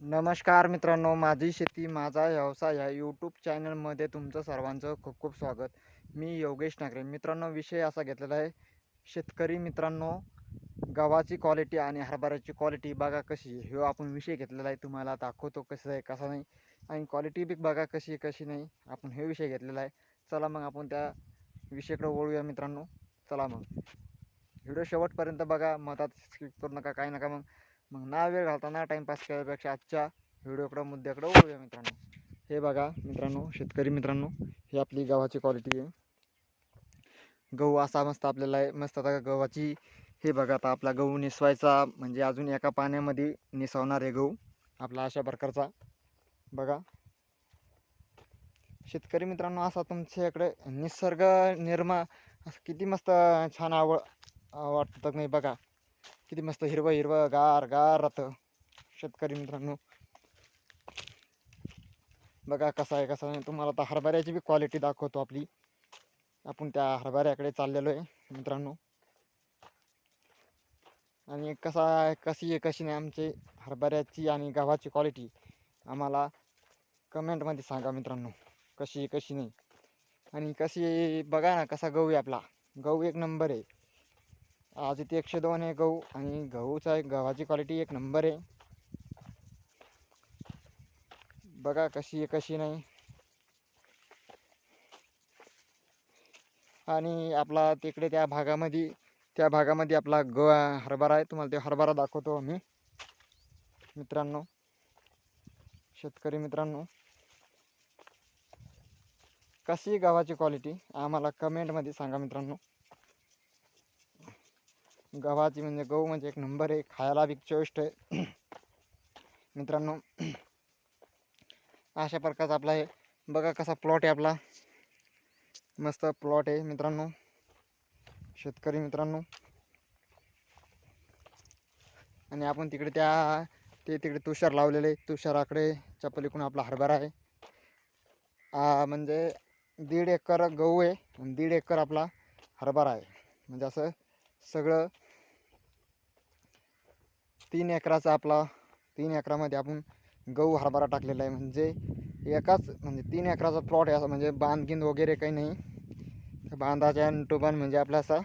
नमस्कार मित्रांनो माझी शेती माझा व्यवसाय या यूट्यूब चॅनलमध्ये तुमचं सर्वांचं खूप खूप स्वागत. मी योगेश नागरे. मित्रांनो विषय असा घेतलेला आहे शेतकरी मित्रांनो गव्हाची क्वालिटी आणि हरभऱ्याची क्वालिटी बघा कशी आहे. आपण विषय घेतलेला आहे तुम्हाला दाखवतो कसं आहे कसा नाही. आणि क्वालिटी बी बघा कशी आहे कशी नाही. आपण हे विषय घेतलेला आहे. चला मग आपण त्या विषयाकडे वळूया मित्रांनो. चला मग. व्हिडिओ शेवटपर्यंत बघा मतात स्किप करू नका काही नका मग. मग ना वेळ घालता ना टाईमपास केल्यापेक्षा आजच्या व्हिडिओकडं मुद्द्याकडं वळूया मित्रांनो. हे बघा मित्रांनो शेतकरी मित्रांनो ही आपली गव्हाची क्वालिटी आहे. गहू असा मस्त आपल्याला आहे मस्त आता गव्हाची हे बघा आता आपला गहू निसवायचा म्हणजे अजून एका पाण्यामध्ये निसवणार आहे गहू आपला अशा प्रकारचा. बघा. शेतकरी मित्रांनो असा तुमच्याकडे निसर्ग निर्मा असं किती मस्त छान आवड वाटतं नाही बघा. किती मस्त हिरवं हिरवं गार गार राहतं. शेतकरी मित्रांनो. बघा कसं आहे कसं आहे तुम्हाला आता हरभऱ्याची बी क्वालिटी दाखवतो आपली. आपण त्या हरभऱ्याकडे चाललेलो आहे मित्रांनो. आणि कसा आहे कशी आहे कशी नाही आमची हरभऱ्याची आणि गव्हाची क्वालिटी आम्हाला कमेंटमध्ये सांगा मित्रांनो. कशी आहे कशी नाही. आणि कशी आहे बघा ना कसा गहू आहे आपला. गहू एक नंबर आहे. आज इथे एकशे दोन आहे गहू आणि गहूचा एक गव्हाची क्वालिटी एक नंबर आहे. बघा कशी आहे कशी नाही. आणि आपला तिकडे त्या भागामध्ये त्या भागामध्ये आपला ग हरभरा आहे. तुम्हाला ते हरभरा दाखवतो आम्ही. मित्रांनो शेतकरी मित्रांनो. कशी गव्हाची क्वालिटी आम्हाला कमेंटमध्ये सांगा मित्रांनो. गव्हाची म्हणजे गहू म्हणजे एक नंबर आहे खायला बी चविष्ट आहे. मित्रांनो अशा प्रकारचा आपला आहे बघा कसा प्लॉट आहे आपला. मस्त प्लॉट आहे मित्रांनो. शेतकरी मित्रांनो. आणि आपण तिकडे त्या ते तिकडे तुषार लावलेले तुषाराकडे चपलीकडून आपला हरभरा आहे. म्हणजे दीड एकर गहू आहे आणि दीड एकर आपला हरभरा आहे. म्हणजे असं सगळं तीन एकराचा आपला तीन एकरामध्ये आपण गहू हरभरा टाकलेला आहे. म्हणजे एकाच म्हणजे तीन एकराचा प्लॉट आहे असा. म्हणजे बांधगिंद वगैरे काही नाही. बांधाच्या टोबान म्हणजे आपला असा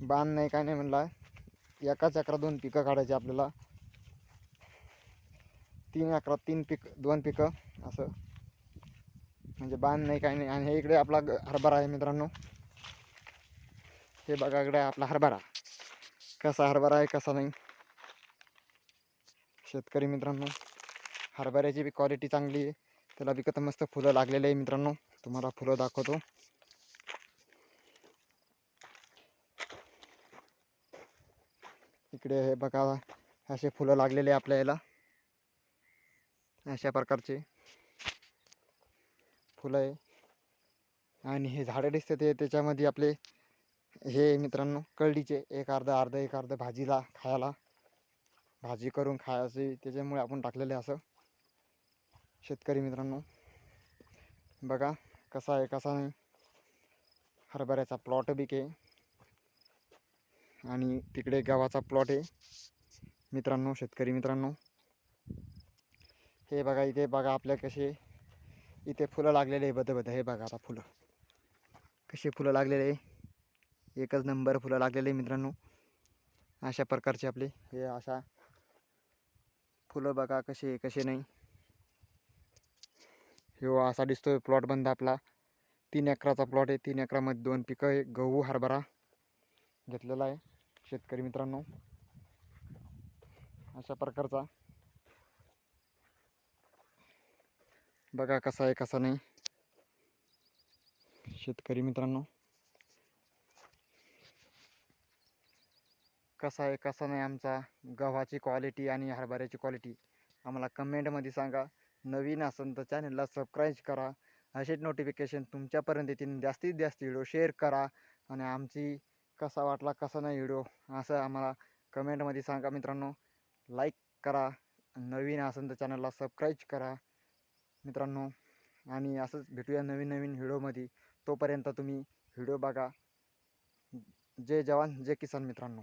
बांध नाही काय नाही म्हणला. एकाच एकरा दोन पिकं काढायची आपल्याला. तीन एकरात तीन पिक दोन पिकं असं. म्हणजे बांध नाही काय नाही. आणि हे इकडे आपला ग- हरभरा आहे मित्रांनो. हे बघा इकडे आपला हरभरा. कसा हरभरा आहे कसा नाही? शेतकरी मित्रांनो हरभऱ्याची बी क्वालिटी चांगली आहे. त्याला विकत मस्त फुलं लागलेले आहे मित्रांनो. तुम्हाला फुलं दाखवतो. इकडे हे बघा असे फुलं लागलेले आहे आपल्या याला. अशा प्रकारचे फुलं आहे. आणि हे झाडं दिसते ते त्याच्यामध्ये आपले हे मित्रांनो कळडीचे एक अर्धा अर्धा एक अर्धा भाजीला खायला. भाजी करून खायची त्याच्यामुळे आपण टाकलेले असं. शेतकरी मित्रांनो बघा कसा आहे कसा नाही. हरभऱ्याचा प्लॉट बी आहे आणि तिकडे गव्हाचा प्लॉट आहे. मित्रांनो शेतकरी मित्रांनो हे बघा इथे बघा आपल्या कसे इथे फुलं लागलेले आहे बदबद हे बघा आता फुलं. कसे फुलं लागलेले आहे. एकच नंबर फुलं लागलेले आहे मित्रांनो. अशा प्रकारचे आपले हे अशा फुलं बघा कसे कसे नाही. ह्यो हो, असा दिसतोय प्लॉट बंद आपला. तीन एकराचा प्लॉट आहे. तीन एकरामध्ये दोन पिकं आहे. गहू हरभरा घेतलेला आहे शेतकरी मित्रांनो. अशा प्रकारचा. बघा कसा आहे कसा नाही. शेतकरी मित्रांनो. कसा आहे कसा नाही आमचा गव्हाची क्वालिटी आणि हरभऱ्याची क्वालिटी आम्हाला कमेंटमध्ये सांगा. नवीन असेल तर चॅनलला सबस्क्राईब करा. असेच नोटिफिकेशन तुमच्यापर्यंत येतील. जास्तीत जास्त व्हिडिओ शेअर करा. आणि आमची कसा वाटला कसा नाही व्हिडिओ असं आम्हाला कमेंटमध्ये सांगा मित्रांनो. लाईक करा. नवीन असेल तर चॅनलला सबस्क्राईब करा. मित्रांनो आणि असंच भेटूया नवीन नवीन व्हिडिओमध्ये तोपर्यंत तुम्ही व्हिडिओ बघा. जय जवान जय किसान मित्रांनो.